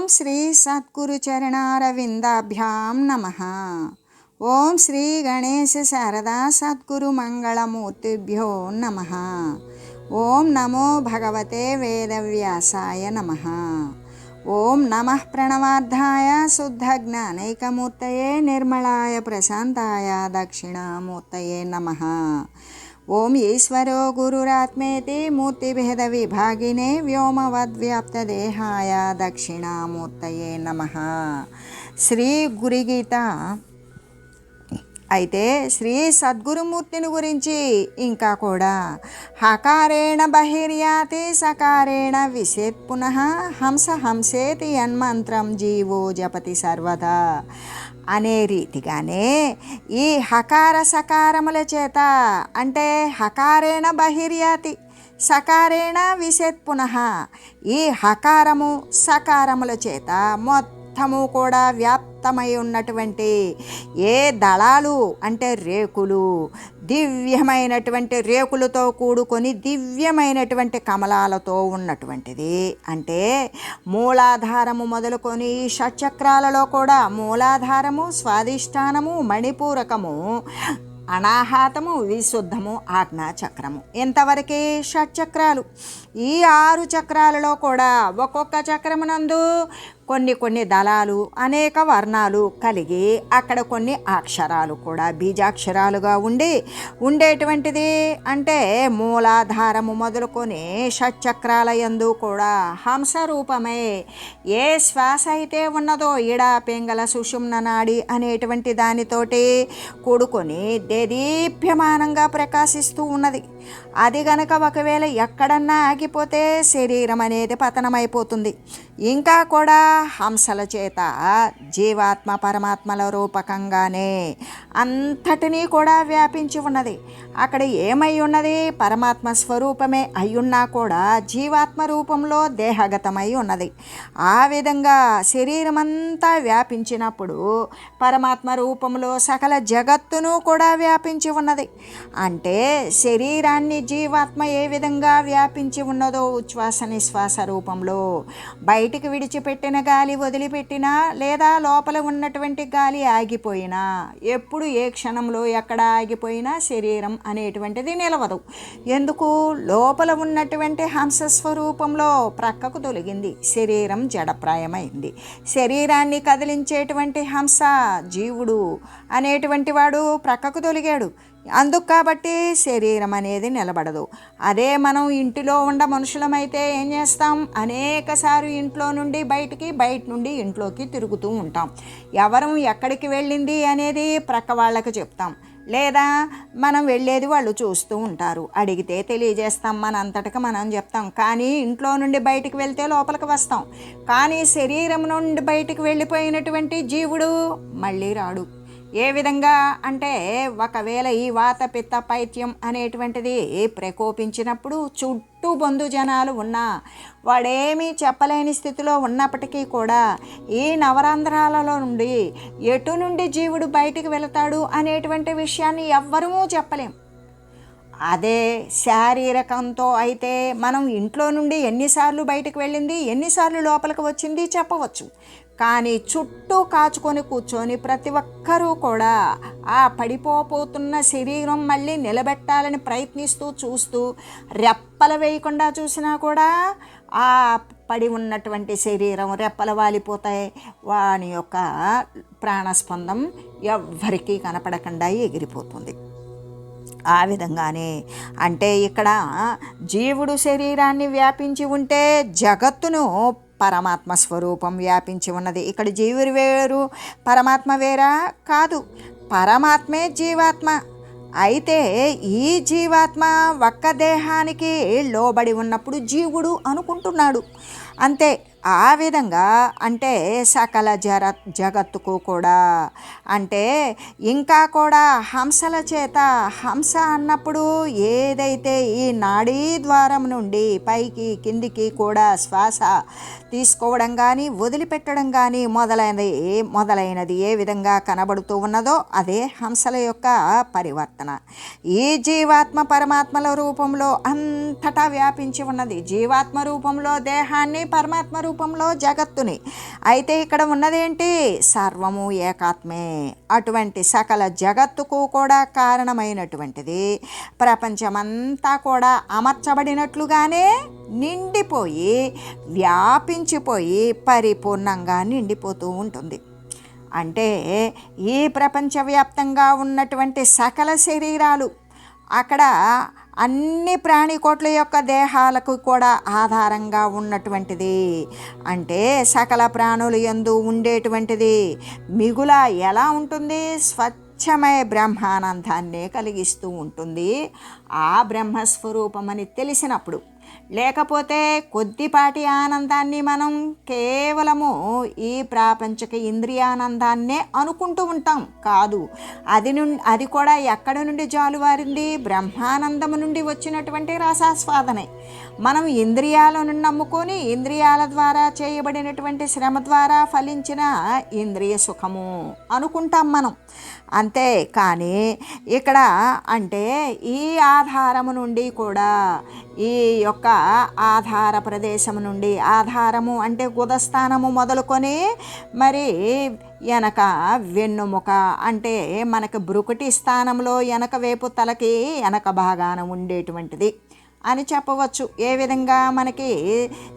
ఓం శ్రీ సద్గురు చరణారవిందాభ్యాం నమ ఓం శ్రీ గణేశ శారదా సద్గురు మంగళమూర్తిభ్యో నమ ఓం నమో భగవతే వేదవ్యాసాయ నమ ఓం నమ ప్రణవార్థాయ శుద్ధజ్ఞానైకమూర్తయే నిర్మలాయ ప్రశాంతాయ దక్షిణామూర్తయే నమ ఓం ఈశ్వరో గురురాత్మేతి మూర్తిభేద విభాగినే వ్యోమవద్వ్యాప్తదేహాయ దక్షిణామూర్తయే నమ. శ్రీ గురిగీత. అయితే శ్రీ సద్గురుమూర్తిని గురించి ఇంకా కూడా హకారేణ బహిర్యాతి సకారేణ విసేత్ పునః హంస హంసేతి యన్మంత్రం జీవో జపతి సర్వదా. అనే రీతిగానే ఈ హకార సకారముల చేత అంటే హకారేణ బహిర్యాతి సకారేణ విసేత్ పునః ఈ హకారము సకారముల చేత మొత్తం మొత్తము కూడా వ్యాప్తమై ఉన్నటువంటి ఏ దళాలు అంటే రేకులు దివ్యమైనటువంటి రేకులతో కూడుకొని దివ్యమైనటువంటి కమలాలతో ఉన్నటువంటిది. అంటే మూలాధారము మొదలుకొని షట్చక్రాలలో కూడా మూలాధారము స్వాధిష్టానము మణిపూరకము అనాహాతము విశుద్ధము ఆజ్ఞా చక్రము ఇంతవరకే షట్చక్రాలు? ఈ ఆరు చక్రాలలో కూడా ఒక్కొక్క చక్రమునందు కొన్ని కొన్ని దళాలు అనేక వర్ణాలు కలిగి అక్కడ కొన్ని అక్షరాలు కూడా బీజాక్షరాలుగా ఉండి ఉండేటువంటిది. అంటే మూలాధారము మొదలుకొని షట్చక్రాల ఎందు కూడా హంస రూపమే ఏ శ్వాస అయితే ఉన్నదో ఈడ పెంగల సుషుమ్న నాడి అనేటువంటి దానితోటి కూడుకొని దేదీప్యమానంగా ప్రకాశిస్తూ ఉన్నది. అది గనక ఒకవేళ ఎక్కడన్నా ఆగిపోతే శరీరం అనేది పతనమైపోతుంది. ఇంకా కూడా హంసల చేత జీవాత్మ పరమాత్మల రూపకంగానే అంతటినీ కూడా వ్యాపించి ఉన్నది. అక్కడ ఏమై ఉన్నది? పరమాత్మ స్వరూపమే అయ్యున్నా కూడా జీవాత్మ రూపంలో దేహగతమై ఉన్నది. ఆ విధంగా శరీరమంతా వ్యాపించినప్పుడు పరమాత్మ రూపంలో సకల జగత్తును కూడా వ్యాపించి ఉన్నది. అంటే శరీరాన్ని జీవాత్మ ఏ విధంగా వ్యాపించి ఉన్నదో ఉచ్ఛ్వాస నిశ్వాస రూపంలో. బయటికి విడిచిపెట్టిన గాలి వదిలిపెట్టినా లేదా లోపల ఉన్నటువంటి గాలి ఆగిపోయినా ఎప్పుడు ఏ క్షణంలో ఎక్కడ ఆగిపోయినా శరీరం అనేటువంటిది నిలవదు. ఎందుకు? లోపల ఉన్నటువంటి హంస స్వరూపంలో ప్రక్కకు తొలగింది. శరీరం జడప్రాయమైంది. శరీరాన్ని కదిలించేటువంటి హంస జీవుడు అనేటువంటి వాడు ప్రక్కకు తొలిగాడు. అందుకు కాబట్టి శరీరం అనేది నిలబడదు. అదే మనం ఇంటిలో ఉండ మనుషులమైతే ఏం చేస్తాం? అనేకసారి ఇంట్లో నుండి బయటికి బయట నుండి ఇంట్లోకి తిరుగుతూ ఉంటాం. ఎవరం ఎక్కడికి వెళ్ళింది అనేది ప్రక్క వాళ్ళకి చెప్తాం. లేదా మనం వెళ్ళేది వాళ్ళు చూస్తూ ఉంటారు. అడిగితే తెలియజేస్తాం మన అంతటికి మనం చెప్తాం. కానీ ఇంట్లో నుండి బయటికి వెళ్తే లోపలికి వస్తాం. కానీ శరీరం నుండి బయటికి వెళ్ళిపోయినటువంటి జీవుడు మళ్ళీ రాడు. ఏ విధంగా అంటే ఒకవేళ ఈ వాత పిత్త పైత్యం అనేటువంటిది ప్రకోపించినప్పుడు చుట్టూ బంధు జనాలు ఉన్నా వాడేమీ చెప్పలేని స్థితిలో ఉన్నప్పటికీ కూడా ఈ నవరంధ్రాలలో నుండి ఎటు నుండి జీవుడు బయటికి వెళతాడు అనేటువంటి విషయాన్ని ఎవ్వరూ చెప్పలేం. అదే శారీరకంతో అయితే మనం ఇంట్లో నుండి ఎన్నిసార్లు బయటకు వెళ్ళింది ఎన్నిసార్లు లోపలికి వచ్చింది చెప్పవచ్చు. కానీ చుట్టూ కాచుకొని కూర్చొని ప్రతి ఒక్కరూ కూడా ఆ పడిపోపోతున్న శరీరం మళ్ళీ నిలబెట్టాలని ప్రయత్నిస్తూ చూస్తూ రెప్పలు వేయకుండా చూసినా కూడా ఆ పడి ఉన్నటువంటి శరీరం రెప్పలు వాలిపోతాయి. వాని యొక్క ప్రాణస్పందం ఎవ్వరికీ కనపడకుండా ఎగిరిపోతుంది. ఆ విధంగానే అంటే ఇక్కడ జీవుడు శరీరాన్ని వ్యాపించి ఉంటే జగత్తును పరమాత్మ స్వరూపం వ్యాపించి ఉన్నది. ఇక్కడ జీవులు వేరు పరమాత్మ వేరా కాదు. పరమాత్మే జీవాత్మ. అయితే ఈ జీవాత్మ ఒక్క దేహానికి లోబడి ఉన్నప్పుడు జీవుడు అనుకుంటున్నాడు. అంతే. ఆ విధంగా అంటే సకల జర జగత్తుకు కూడా అంటే ఇంకా కూడా హంసల చేత హంస అన్నప్పుడు ఏదైతే ఈ నాడీ ద్వారం నుండి పైకి కిందికి కూడా శ్వాస తీసుకోవడం కానీ వదిలిపెట్టడం కానీ మొదలైనది మొదలైనది ఏ విధంగా కనబడుతూ ఉన్నదో అదే హంసల యొక్క పరివర్తన. ఈ జీవాత్మ పరమాత్మల రూపంలో అంతటా వ్యాపించి ఉన్నది. జీవాత్మ రూపంలో దేహాన్ని పరమాత్మ రూపంలో జగత్తుని. అయితే ఇక్కడ ఉన్నదేంటి? సర్వము ఏకాత్మే. అటువంటి సకల జగత్తుకు కూడా కారణమైనటువంటిది. ప్రపంచమంతా కూడా అమర్చబడినట్లుగానే నిండిపోయి వ్యాపించిపోయి పరిపూర్ణంగా నిండిపోతూ ఉంటుంది. అంటే ఈ ప్రపంచవ్యాప్తంగా ఉన్నటువంటి సకల శరీరాలు అక్కడ అన్ని ప్రాణికోట్ల యొక్క దేహాలకు కూడా ఆధారంగా ఉన్నటువంటిది. అంటే సకల ప్రాణులు ఎందు ఉండేటువంటిది. మిగుల ఎలా ఉంటుంది? స్వచ్ఛమయ బ్రహ్మానందాన్నే కలిగిస్తూ ఉంటుంది. ఆ బ్రహ్మస్వరూపమని తెలిసినప్పుడు లేకపోతే కొద్దిపాటి ఆనందాన్ని మనం కేవలము ఈ ప్రాపంచక ఇంద్రియానందాన్నే అనుకుంటూ ఉంటాం కాదు. అది నుండి అది కూడా ఎక్కడ నుండి జాలువారింది? బ్రహ్మానందము నుండి వచ్చినటువంటి రసాస్వాదనే. మనం ఇంద్రియాలను నమ్ముకొని ఇంద్రియాల ద్వారా చేయబడినటువంటి శ్రమ ద్వారా ఫలించిన ఇంద్రియ సుఖము అనుకుంటాం మనం. అంతే కానీ ఇక్కడ అంటే ఈ ఆధారము నుండి కూడా ఈ యొక్క ఆధార ప్రదేశం నుండి ఆధారము అంటే గుదస్థానము మొదలుకొని మరి వెనక వెన్నుముక అంటే మనకు బ్రుకుటి స్థానంలో వెనక వేపు తలకి వెనక భాగాన ఉండేటువంటిది. అని చెప్పవచ్చు. ఏ విధంగా మనకి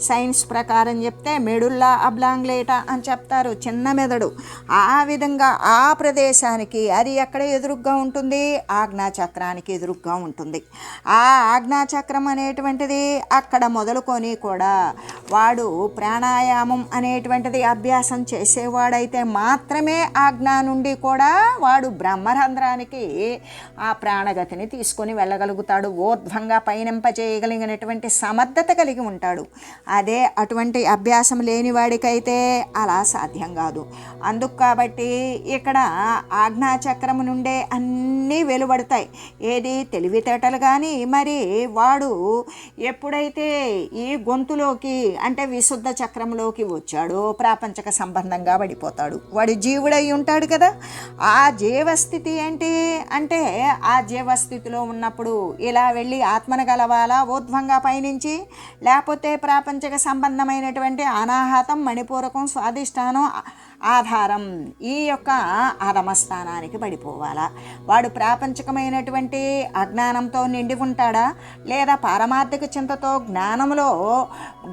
సైన్స్ ప్రకారం చెప్తే మెడుల్లా అబ్లాంగ్లేటా అని చెప్తారు చిన్న మెదడు. ఆ విధంగా ఆ ప్రదేశానికి అది ఎక్కడ ఎదురుగ్గా ఉంటుంది? ఆజ్ఞాచక్రానికి ఎదురుగ్గా ఉంటుంది. ఆ ఆజ్ఞాచక్రం అనేటువంటిది అక్కడ మొదలుకొని కూడా వాడు ప్రాణాయామం అనేటువంటిది అభ్యాసం చేసేవాడైతే మాత్రమే ఆజ్ఞా నుండి కూడా వాడు బ్రహ్మరంధ్రానికి ఆ ప్రాణగతిని తీసుకొని వెళ్ళగలుగుతాడు. ఊర్ధ్వంగా పయనింప చేయగలిగినటువంటి సమర్థత కలిగి ఉంటాడు. అదే అటువంటి అభ్యాసం లేని వాడికైతే అలా సాధ్యం కాదు. అందుకు కాబట్టి ఇక్కడ ఆజ్ఞాచక్రం నుండే అన్నీ వెలువడతాయి. ఏది తెలివితేటలు కానీ మరి వాడు ఎప్పుడైతే ఈ గొంతులోకి అంటే విశుద్ధ చక్రంలోకి వచ్చాడో ప్రాపంచక సంబంధంగా పడిపోతాడు. వాడు జీవుడై ఉంటాడు కదా. ఆ జీవస్థితి ఏంటి అంటే ఆ జీవస్థితిలో ఉన్నప్పుడు ఇలా వెళ్ళి ఆత్మను గలవాలా ఊర్ధ్వంగా పయనించి లేకపోతే ప్రాపంచక సంబంధమైనటువంటి అనాహతం మణిపూరకం స్వాదిష్టానం ఆధారం ఈ యొక్క అధమస్థానానికి పడిపోవాలా? వాడు ప్రాపంచకమైనటువంటి అజ్ఞానంతో నిండి ఉంటాడా? లేదా పారమార్థిక చింతతో జ్ఞానంలో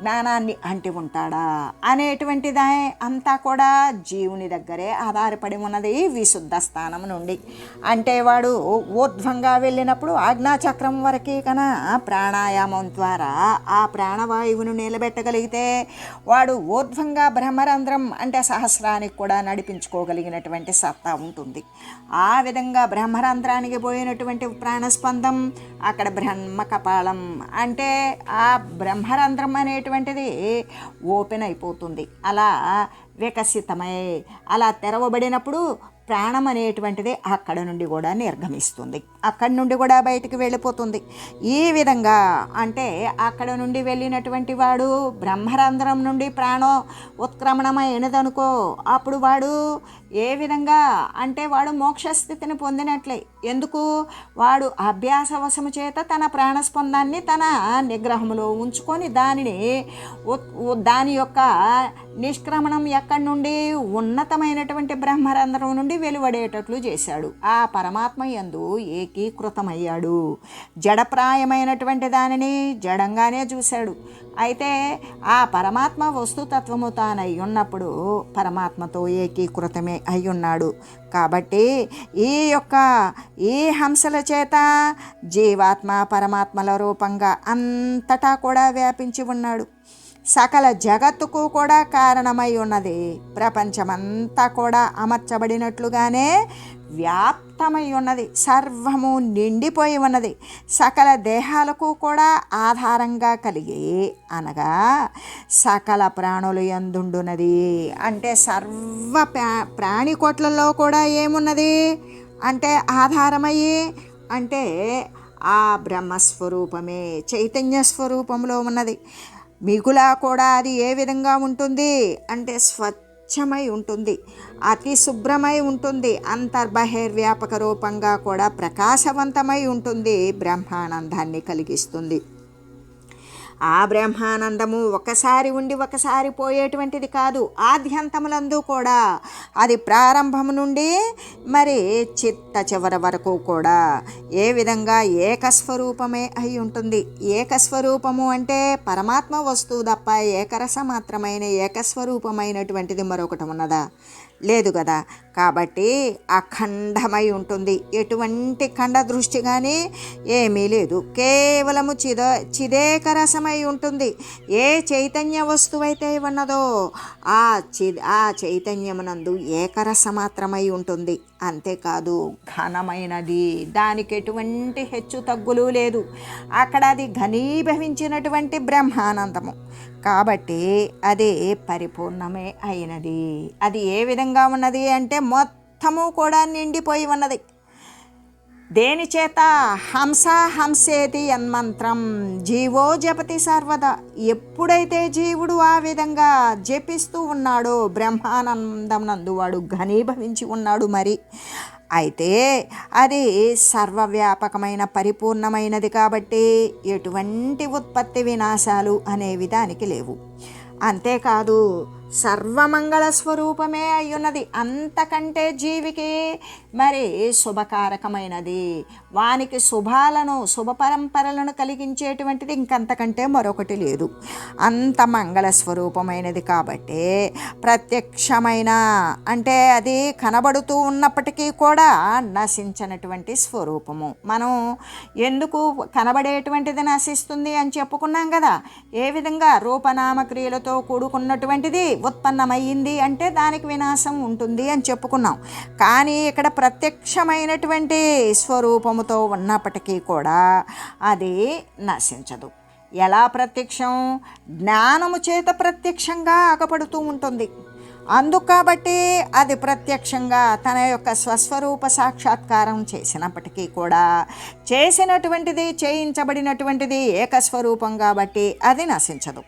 జ్ఞానాన్ని అంటి ఉంటాడా? అనేటువంటిది అంతా కూడా జీవుని దగ్గరే ఆధారపడి ఉన్నది విశుద్ధ స్థానం నుండి. అంటే వాడు ఊర్ధ్వంగా వెళ్ళినప్పుడు ఆజ్ఞాచక్రం వరకు కన ప్రాణాయామం ద్వారా ఆ ప్రాణవాయువును నిలబెట్టగలిగితే వాడు ఊర్ధ్వంగా బ్రహ్మరంధ్రం అంటే సహస్రాన్ని సహస్రానికి కూడా నడిపించుకోగలిగినటువంటి సత్తా ఉంటుంది. ఆ విధంగా బ్రహ్మరంధ్రానికి పోయినటువంటి ప్రాణస్పందం అక్కడ బ్రహ్మ కపాలం. అంటే ఆ బ్రహ్మరంధ్రం అనేటువంటిది ఓపెన్ అయిపోతుంది. అలా వికసితమై అలా తెరవబడినప్పుడు ప్రాణం అనేటువంటిది అక్కడ నుండి కూడా నిర్గమిస్తుంది. అక్కడి నుండి కూడా బయటికి వెళ్ళిపోతుంది. ఈ విధంగా అంటే అక్కడ నుండి వెళ్ళినటువంటి వాడు బ్రహ్మరంధ్రం నుండి ప్రాణం ఉత్క్రమణమైనదనుకో అప్పుడు వాడు ఏ విధంగా అంటే వాడు మోక్షస్థితిని పొందినట్లే. ఎందుకు? వాడు అభ్యాసవశము చేత తన ప్రాణస్పందాన్ని తన నిగ్రహంలో ఉంచుకొని దానిని ఉత్- దాని యొక్క నిష్క్రమణం ఎక్కడి నుండి? ఉన్నతమైనటువంటి బ్రహ్మరంధ్రం నుండి వెలువడేటట్లు చేశాడు. ఆ పరమాత్మ యందు ఏకీకృతమయ్యాడు. జడప్రాయమైనటువంటి దానిని జడంగానే చూశాడు. అయితే ఆ పరమాత్మ వస్తుతత్వము తానై ఉన్నప్పుడు పరమాత్మతో ఏకీకృతమే. అయి ఉన్నాడు కాబట్టి ఈ యొక్క ఈ హంసల చేత జీవాత్మ పరమాత్మల రూపంగా అంతటా కూడా వ్యాపించి ఉన్నాడు. సకల జగత్తుకు కూడా కారణమై ఉన్నది. ప్రపంచమంతా కూడా అమర్చబడినట్లుగానే వ్యాప్తమై ఉన్నది సర్వము నిండిపోయి ఉన్నది సకల దేహాలకు కూడా ఆధారంగా కలిగి అనగా సకల ప్రాణులు ఎందుండున్నది? అంటే సర్వ ప్రా ప్రాణికోట్లలో కూడా ఏమున్నది? అంటే ఆధారమయ్యి అంటే ఆ బ్రహ్మస్వరూపమే చైతన్య స్వరూపంలో ఉన్నది. మిగులా కూడా అది ఏ విధంగా ఉంటుంది? అంటే స్వచ్ఛమై ఉంటుంది అతి శుభ్రమై ఉంటుంది అంతర్బహిర్వ్యాపక రూపంగా కూడా ప్రకాశవంతమై ఉంటుంది బ్రహ్మానందాన్ని కలిగిస్తుంది. ఆ బ్రహ్మానందము ఒకసారి ఉండి ఒకసారి పోయేటువంటిది కాదు ఆద్యంతములందు కూడా. అది ప్రారంభం నుండి మరి చిత్త చివరి వరకు కూడా. ఏ విధంగా ఏకస్వరూపమే అయి ఉంటుంది. ఏకస్వరూపము అంటే పరమాత్మ వస్తువు తప్ప ఏకరస మాత్రమైన ఏకస్వరూపమైనటువంటిది మరొకటి ఉన్నదా? లేదు కదా. కాబట్టి అఖండమై ఉంటుంది. ఎటువంటి ఖండ దృష్టి కానీ ఏమీ లేదు. కేవలము చిద చిదేకరసమై ఉంటుంది. ఏ చైతన్య వస్తువైతే ఉన్నదో ఆ చి ఆ చైతన్యమునందు ఏకరస మాత్రమై ఉంటుంది. అంతేకాదు ఘనమైనది. దానికి ఎటువంటి హెచ్చు తగ్గులు లేదు. అక్కడ అది ఘనీభవించినటువంటి బ్రహ్మానందము. కాబట్టి అది పరిపూర్ణమే అయినది. అది ఏ విధంగా ఉన్నది అంటే మొత్తము కూడా నిండిపోయి ఉన్నది. దేని చేత? హంస హంసేతి యన్మంత్రం. జీవో జపతి సర్వదా. ఎప్పుడైతే జీవుడు ఆ విధంగా జపిస్తూ ఉన్నాడో బ్రహ్మానందం నందు వాడు ఘనీభవించి ఉన్నాడు మరి. అయితే అది సర్వవ్యాపకమైన పరిపూర్ణమైనది కాబట్టి ఎటువంటి ఉత్పత్తి వినాశాలు అనేవి దానికి లేవు. అంతేకాదు సర్వమంగళ స్వరూపమే అయ్యున్నది అంతకంటే జీవికి మరి శుభకారకమైనది. వానికి శుభాలను శుభ పరంపరలను కలిగించేటువంటిది ఇంకంతకంటే మరొకటి లేదు. అంత మంగళ స్వరూపమైనది కాబట్టి ప్రత్యక్షమైన అంటే అది కనబడుతూ ఉన్నప్పటికీ కూడా నశించినటువంటి స్వరూపము. మనం ఎందుకు కనబడేటువంటిది నశిస్తుంది అని చెప్పుకున్నాం కదా. ఏ విధంగా రూపనామక్రియలతో కూడుకున్నటువంటిది ఉత్పన్నమయ్యింది అంటే దానికి వినాశం ఉంటుంది అని చెప్పుకున్నాం. కానీ ఇక్కడ ప్రత్యక్షమైనటువంటి స్వరూపముతో ఉన్నప్పటికీ కూడా అది నశించదు. ఎలా ప్రత్యక్షం? జ్ఞానము చేత ప్రత్యక్షంగా అగపడుతూ ఉంటుంది. అందుకు కాబట్టి అది ప్రత్యక్షంగా తన యొక్క స్వస్వరూప సాక్షాత్కారం చేసినప్పటికీ కూడా చేసినటువంటిది చేయించబడినటువంటిది ఏకస్వరూపం కాబట్టి అది నశించదు.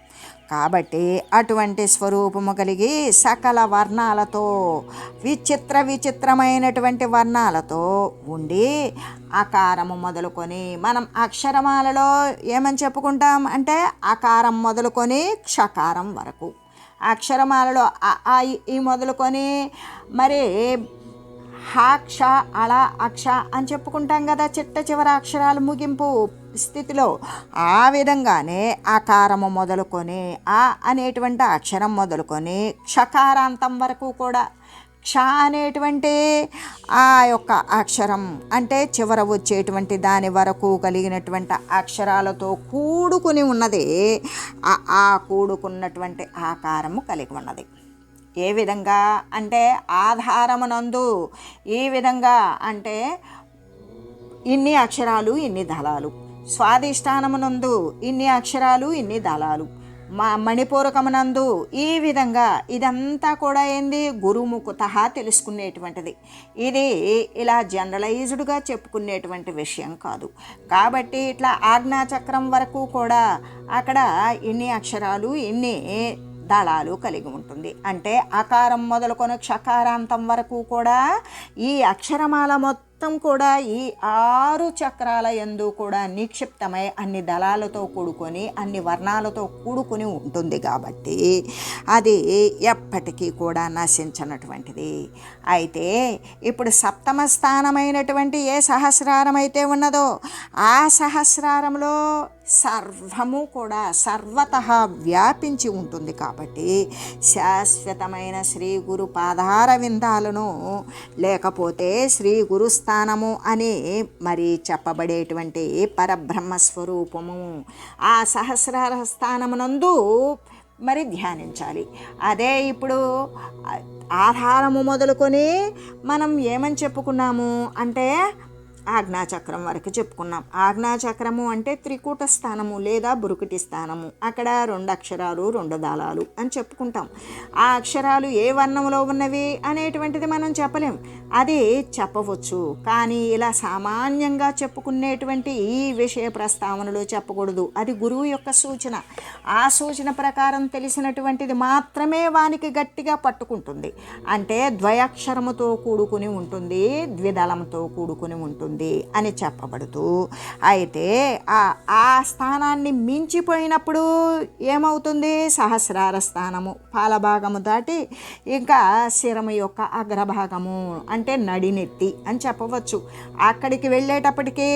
కాబట్టి అటువంటి స్వరూపము కలిగి సకల వర్ణాలతో విచిత్ర విచిత్రమైనటువంటి వర్ణాలతో ఉండి ఆకారము మొదలుకొని మనం అక్షరమాలలో ఏమని చెప్పుకుంటాం అంటే ఆకారం మొదలుకొని క్షకారం వరకు. అక్షరమాలలో ఆ, ఈ మొదలుకొని మరి హాక్ష అళ అక్ష అని చెప్పుకుంటాం కదా చిట్ట చివరి అక్షరాలు ముగింపు స్థితిలో. ఆ విధంగానే ఆకారము మొదలుకొని ఆ అనేటువంటి అక్షరం మొదలుకొని క్షకారాంతం వరకు కూడా క్ష అనేటువంటి ఆ యొక్క అక్షరం. అంటే చివర వచ్చేటువంటి దాని వరకు కలిగినటువంటి అక్షరాలతో కూడుకుని ఉన్నది ఆ కూడుకున్నటువంటి ఆకారము కలిగి ఉన్నది. ఏ విధంగా అంటే ఆధారమునందు ఈ విధంగా అంటే ఇన్ని అక్షరాలు ఇన్ని దళాలు. స్వాధిష్టానమునందు ఇన్ని అక్షరాలు ఇన్ని దళాలు. మా మణిపూరకమునందు ఈ విధంగా ఇదంతా కూడా ఏంది? గురుముఖత తెలుసుకునేటువంటిది. ఇది ఇలా జనరలైజ్డ్గా చెప్పుకునేటువంటి విషయం కాదు. కాబట్టి ఇట్లా ఆజ్ఞాచక్రం వరకు కూడా అక్కడ ఇన్ని అక్షరాలు ఇన్ని దళాలు కలిగి ఉంటుంది. అంటే ఆకారం మొదలుకొని క్షకారాంతం వరకు కూడా ఈ అక్షరమాల మొత్తం మొత్తం కూడా ఈ ఆరు చక్రాల ఎందు కూడా నిక్షిప్తమై అన్ని దళాలతో కూడుకొని అన్ని వర్ణాలతో కూడుకొని ఉంటుంది కాబట్టి అది ఎప్పటికీ కూడా నశించినటువంటిది. అయితే ఇప్పుడు సప్తమ స్థానమైనటువంటి ఏ సహస్రారం అయితే ఉన్నదో ఆ సహస్రారంలో సర్వము కూడా సర్వత వ్యాపించి ఉంటుంది కాబట్టి శాశ్వతమైన శ్రీ గురు పాదార విందాలను లేకపోతే శ్రీ గురు స్థానము అని మరి చెప్పబడేటువంటి పరబ్రహ్మ స్వరూపము ఆ సహస్రార స్థానమునందు మరి ధ్యానించాలి. అదే ఇప్పుడు ఆధారము మొదలుకొని మనం ఏమని చెప్పుకున్నాము అంటే ఆజ్ఞాచక్రం వరకు చెప్పుకున్నాం. ఆజ్ఞాచక్రము అంటే త్రికూట స్థానము లేదా బురుకుటి స్థానము. అక్కడ రెండు అక్షరాలు రెండు దాళాలు అని చెప్పుకుంటాం. ఆ అక్షరాలు ఏ వర్ణంలో ఉన్నవి అనేటువంటిది మనం చెప్పలేం. అది చెప్పవచ్చు. కానీ ఇలా సామాన్యంగా చెప్పుకునేటువంటి ఈ విషయ ప్రస్తావనలో చెప్పకూడదు. అది గురువు యొక్క సూచన. ఆ సూచన ప్రకారం తెలిసినటువంటిది మాత్రమే వానికి గట్టిగా పట్టుకుంటుంది. అంటే ద్వయాక్షరముతో కూడుకుని ఉంటుంది ద్విదళంతో కూడుకుని ఉంటుంది అని చెప్పబడుతూ. అయితే ఆ ఆ స్థానాన్ని మించిపోయినప్పుడు ఏమవుతుంది? సహస్రార స్థానము పాలభాగము దాటి ఇంకా శిరము యొక్క అగ్రభాగము అంటే అంటే నడినెత్తి అని చెప్పవచ్చు. అక్కడికి వెళ్ళేటప్పటికే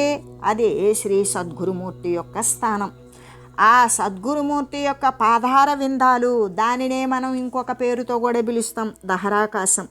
అదే శ్రీ సద్గురుమూర్తి యొక్క స్థానం. ఆ సద్గురుమూర్తి యొక్క పాదార విందాలు దానినే మనం ఇంకొక పేరుతో కూడా పిలుస్తాం దహరాకాశం.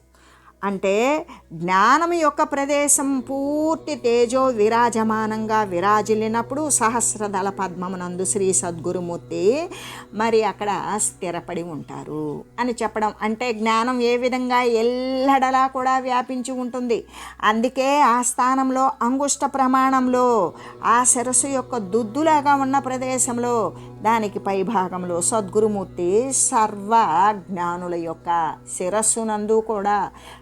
అంటే జ్ఞానం యొక్క ప్రదేశం పూర్తి తేజో విరాజమానంగా విరాజిల్లినప్పుడు సహస్రదళ పద్మమునందు శ్రీ సద్గురుమూర్తి మరి అక్కడ స్థిరపడి ఉంటారు అని చెప్పడం. అంటే జ్ఞానం ఏ విధంగా ఎల్లడలా కూడా వ్యాపించి ఉంటుంది. అందుకే ఆ స్థానంలో అంగుష్ట ప్రమాణంలో ఆ శిరస్సు యొక్క దుద్దులాగా ఉన్న ప్రదేశంలో దానికి పై భాగంలో సద్గురుమూర్తి సర్వ జ్ఞానుల యొక్క శిరస్సునందు కూడా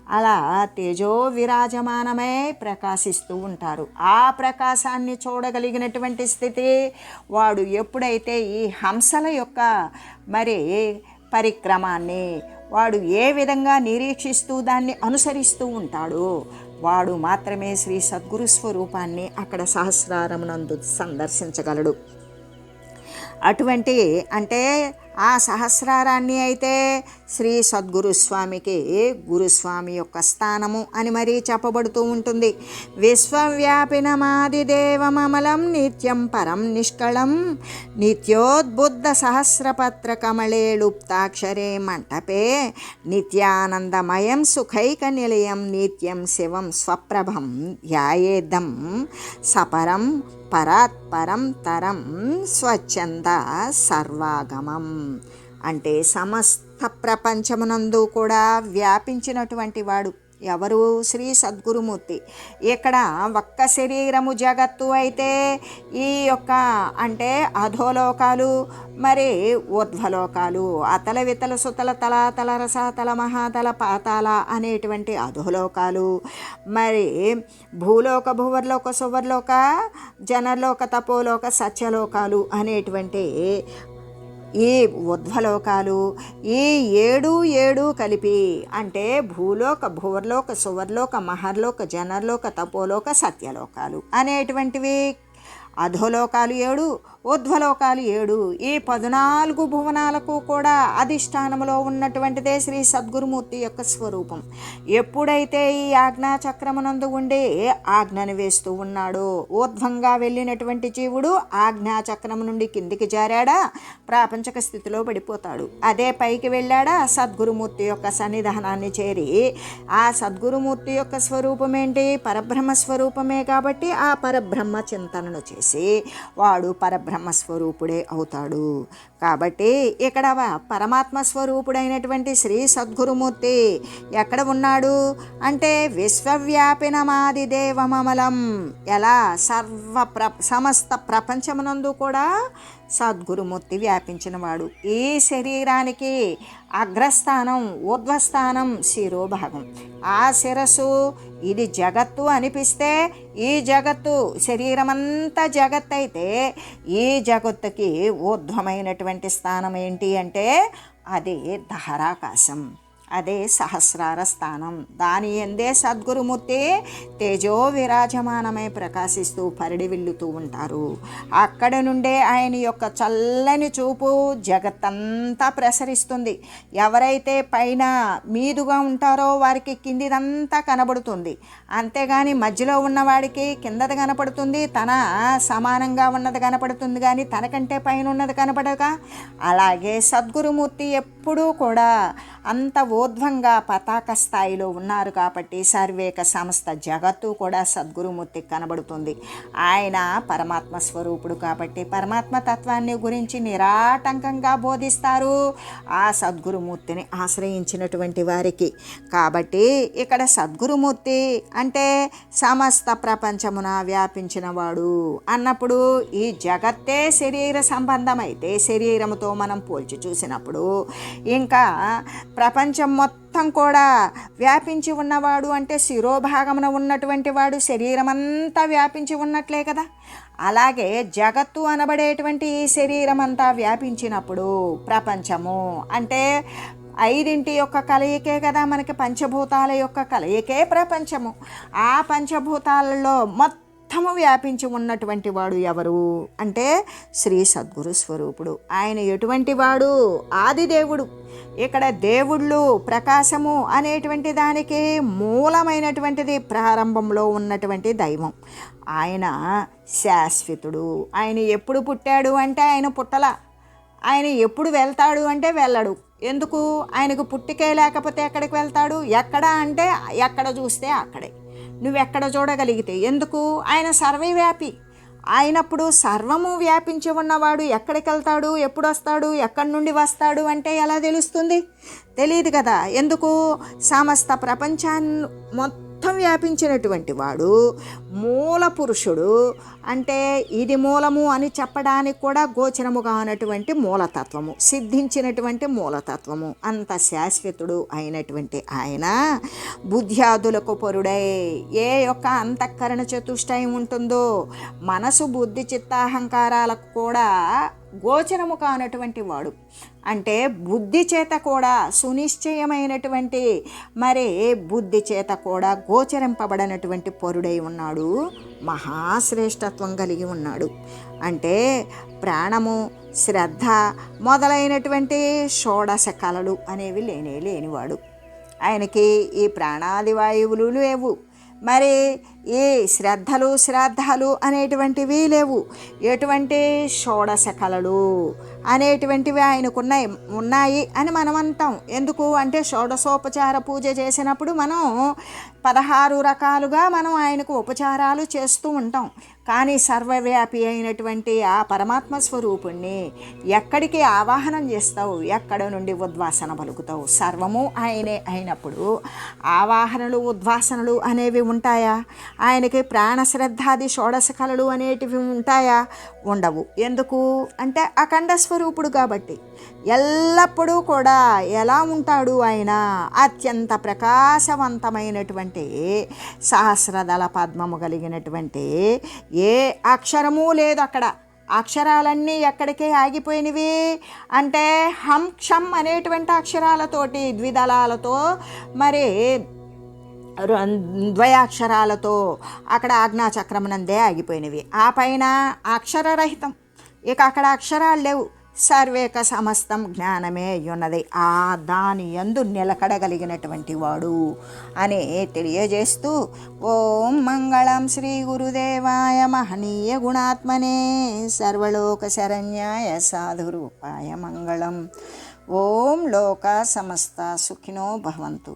అలా తేజో విరాజమానమై ప్రకాశిస్తూ ఉంటారు. ఆ ప్రకాశాన్ని చూడగలిగినటువంటి స్థితి వాడు ఎప్పుడైతే ఈ హంసల యొక్క మరి పరిక్రమాన్ని వాడు ఏ విధంగా నిరీక్షిస్తూ దాన్ని అనుసరిస్తూ ఉంటాడో వాడు మాత్రమే శ్రీ సద్గురు స్వరూపాన్ని అక్కడ సహస్రారమునందు సందర్శించగలడు. అటువంటి అంటే ఆ సహస్రారాన్ని అయితే శ్రీ సద్గురుస్వామికి గురుస్వామి యొక్క స్థానము అని మరీ చెప్పబడుతూ ఉంటుంది. విశ్వవ్యాపినమాది దేవమమలం నిత్యం పరం నిష్కళం నిత్యోద్బుద్ధ సహస్రపత్ర కమళే లుప్తాక్షరే మంటపే నిత్యానందమయం సుఖైక నిలయం నిత్యం శివం స్వప్రభం ధ్యాయేదం సపరం పరాత్పరం తరం స్వచ్ఛంద సర్వాగమం. అంటే సమస్త ప్రపంచమునందు కూడా వ్యాపించినటువంటి వాడు ఎవరు? శ్రీ సద్గురుమూర్తి. ఇక్కడ ఒక్క శరీరము జగత్తు అయితే ఈ యొక్క అంటే అధోలోకాలు మరి ఊర్ధ్వలోకాలు అతల వితల సుతల తల తల రస రసాతల మహాతల పాతాల అనేటువంటి అధోలోకాలు. మరి భూలోక భువర్లోక సువర్లోక జనలోక తపోలోక సత్యలోకాలు అనేటువంటి ఈ ఉధ్వలోకాలు ఈ ఏడు ఏడు కలిపి అంటే భూలోక భువర్లోక సువర్లోక మహర్లోక జనర్లోక తపోలోక సత్యలోకాలు అనేటువంటివి. అధోలోకాలు ఏడు ఊర్ధ్వలోకాలు ఏడు. ఈ పద్నాలుగు భువనాలకు కూడా అధిష్టానములో ఉన్నటువంటిదే శ్రీ సద్గురుమూర్తి యొక్క స్వరూపం. ఎప్పుడైతే ఈ ఆజ్ఞాచక్రమునందు ఉండి ఆజ్ఞను వేస్తూ ఉన్నాడో ఊర్ధ్వంగా వెళ్ళినటువంటి జీవుడు ఆజ్ఞాచక్రం నుండి కిందికి జారాడా? ప్రాపంచక స్థితిలో పడిపోతాడు. అదే పైకి వెళ్ళాడా? సద్గురుమూర్తి యొక్క సన్నిధానాన్ని చేరి ఆ సద్గురుమూర్తి యొక్క స్వరూపం ఏంటి పరబ్రహ్మ స్వరూపమే కాబట్టి ఆ పరబ్రహ్మ చింతనను చేసి వాడు పరబ్రహ్మ స్వరూపుడే అవుతాడు. కాబట్టి ఇక్కడ పరమాత్మ స్వరూపుడైనటువంటి శ్రీ సద్గురుమూర్తి ఎక్కడ ఉన్నాడు? అంటే విశ్వవ్యాపినమాది దేవమమలం ఎలా? సర్వ ప్ర సమస్త ప్రపంచమునందు కూడా సద్గురుమూర్తి వ్యాపించినవాడు. ఈ శరీరానికి అగ్రస్థానం ఊర్ధ్వస్థానం శిరోభాగం. ఆ శిరస్సు ఇది జగత్తు అనిపిస్తే ఈ జగత్తు శరీరమంతా జగత్ అయితే ఈ జగత్తుకి ఊర్ధ్వమైనటువంటి స్థానం ఏంటి అంటే అది ధారాకాశం. అదే సహస్రార స్థానం. దాని ఎందే సద్గురుమూర్తి తేజో విరాజమానమై ప్రకాశిస్తూ పరిడివిల్లుతూ ఉంటారు. అక్కడ నుండే ఆయన యొక్క చల్లని చూపు జగత్తంతా ప్రసరిస్తుంది. ఎవరైతే పైన మీదుగా ఉంటారో వారికి కిందిదంతా కనబడుతుంది. అంతేగాని మధ్యలో ఉన్నవాడికి కిందది కనపడుతుంది తన సమానంగా ఉన్నది కనపడుతుంది కానీ తనకంటే పైన ఉన్నది కనపడక. అలాగే సద్గురుమూర్తి ఎప్పుడూ కూడా అంత ఊర్ధ్వంగా పతాక స్థాయిలో ఉన్నారు కాబట్టి సర్వేక సంస్థ జగత్తు కూడా సద్గురుమూర్తి కనబడుతుంది. ఆయన పరమాత్మ స్వరూపుడు కాబట్టి పరమాత్మ తత్వాన్ని గురించి నిరాటంకంగా బోధిస్తారు ఆ సద్గురుమూర్తిని ఆశ్రయించినటువంటి వారికి. కాబట్టి ఇక్కడ సద్గురుమూర్తి అంటే సమస్త ప్రపంచమున వ్యాపించినవాడు అన్నప్పుడు ఈ జగత్తే శరీర సంబంధమైతే శరీరముతో మనం పోల్చి చూసినప్పుడు ఇంకా ప్రపంచం మొత్తం కూడా వ్యాపించి ఉన్నవాడు అంటే శిరోభాగమున ఉన్నటువంటి వాడు శరీరమంతా వ్యాపించి ఉన్నట్లే కదా. అలాగే జగత్తు అనబడేటువంటి ఈ శరీరం అంతా వ్యాపించినప్పుడు ప్రపంచము అంటే ఐదింటి యొక్క కలయికే కదా మనకి పంచభూతాల యొక్క కలయికే ప్రపంచము. ఆ పంచభూతాలలో మొత్తము వ్యాపించి ఉన్నటువంటి వాడు ఎవరు? అంటే శ్రీ సద్గురు స్వరూపుడు. ఆయన ఎటువంటి వాడు? ఆదిదేవుడు ఇక్కడ దేవుళ్ళు ప్రకాశము అనేటువంటి దానికి మూలమైనటువంటిది ప్రారంభంలో ఉన్నటువంటి దైవం. ఆయన శాశ్వతుడు. ఆయన ఎప్పుడు పుట్టాడు అంటే ఆయన పుట్టల. ఆయన ఎప్పుడు వెళ్తాడు అంటే వెళ్ళడు. ఎందుకు? ఆయనకు పుట్టికే లేకపోతే ఎక్కడికి వెళ్తాడు? ఎక్కడ అంటే ఎక్కడ చూస్తే అక్కడే. నువ్వెక్కడ చూడగలిగితే? ఎందుకు? ఆయన సర్వవ్యాపి. ఆయనప్పుడు సర్వము వ్యాపించి ఉన్నవాడు ఎక్కడికి వెళ్తాడు ఎప్పుడు వస్తాడు ఎక్కడి నుండి వస్తాడు? అంటే ఎలా తెలుస్తుంది? తెలియదు కదా. ఎందుకు? సమస్త ప్రపంచాన్ని మొత్తం వ్యాపించినటువంటి వాడు మూల పురుషుడు. అంటే ఇది మూలము అని చెప్పడానికి కూడా గోచరముగా ఉన్నటువంటి మూలతత్వము సిద్ధించినటువంటి మూలతత్వము. అంత శాశ్వతుడు అయినటువంటి ఆయన బుద్ధ్యాదులకు పొరుడై ఏ యొక్క అంతఃకరణ చతుష్టయం ఉంటుందో మనసు బుద్ధి చిత్తాహంకారాలకు కూడా గోచరము కానటువంటి వాడు. అంటే బుద్ధి చేత కూడా సునిశ్చయమైనటువంటి మరి బుద్ధి చేత కూడా గోచరింపబడినటువంటి పరుడై ఉన్నాడు. మహాశ్రేష్టత్వం కలిగి ఉన్నాడు. అంటే ప్రాణము శ్రద్ధ మొదలైనటువంటి షోడశ కళలు అనేవి లేనే లేనివాడు. ఆయనకి ఈ ప్రాణాది వాయువులు లేవు. మరి ఏ శ్రద్ధలు శ్రాద్ధాలు అనేటువంటివి లేవు. ఎటువంటి షోడశ కళలు అనేటువంటివి ఆయనకున్నాయి ఉన్నాయి అని మనం అంటాం ఎందుకు? అంటే షోడశోపచార పూజ చేసినప్పుడు మనం పదహారు రకాలుగా మనం ఆయనకు ఉపచారాలు చేస్తూ ఉంటాం. కానీ సర్వవ్యాపి అయినటువంటి ఆ పరమాత్మ స్వరూపుణ్ణి ఎక్కడికి ఆవాహనం చేస్తావు? ఎక్కడ నుండి ఉద్వాసన పలుకుతావు? సర్వము ఆయనే అయినప్పుడు ఆవాహనలు ఉద్వాసనలు అనేవి ఉంటాయా? ఆయనకి ప్రాణశ్రద్ధాది షోడశ కళలు అనేటివి ఉంటాయా? ఉండవు. ఎందుకు? అంటే అఖండ స్వరూపుడు కాబట్టి. ఎల్లప్పుడూ కూడా ఎలా ఉంటాడు ఆయన? అత్యంత ప్రకాశవంతమైనటువంటి సహస్రదళ పద్మము కలిగినటువంటి ఏ అక్షరము లేదు అక్కడ. అక్షరాలన్నీ ఎక్కడికే ఆగిపోయినవి? అంటే హం క్షం అనేటువంటి అక్షరాలతోటి ద్విదళాలతో మరి ద్వయాక్షరాలతో అక్కడ ఆజ్ఞాచక్రమనందే ఆగిపోయినవి. ఆ పైన అక్షరరహితం. ఇక అక్కడ అక్షరాలు లేవు. సర్వేక సమస్తం జ్ఞానమే ఉన్నది ఆ దాని ఎందు నిలకడగలిగినటువంటి వాడు అని తెలియజేస్తూ ఓం మంగళం శ్రీ గురుదేవాయ మహనీయ గుణాత్మనే సర్వలోక శరణ్యాయ సాధురూపాయ మంగళం. ఓం లోక సమస్త సుఖినో భవంతు.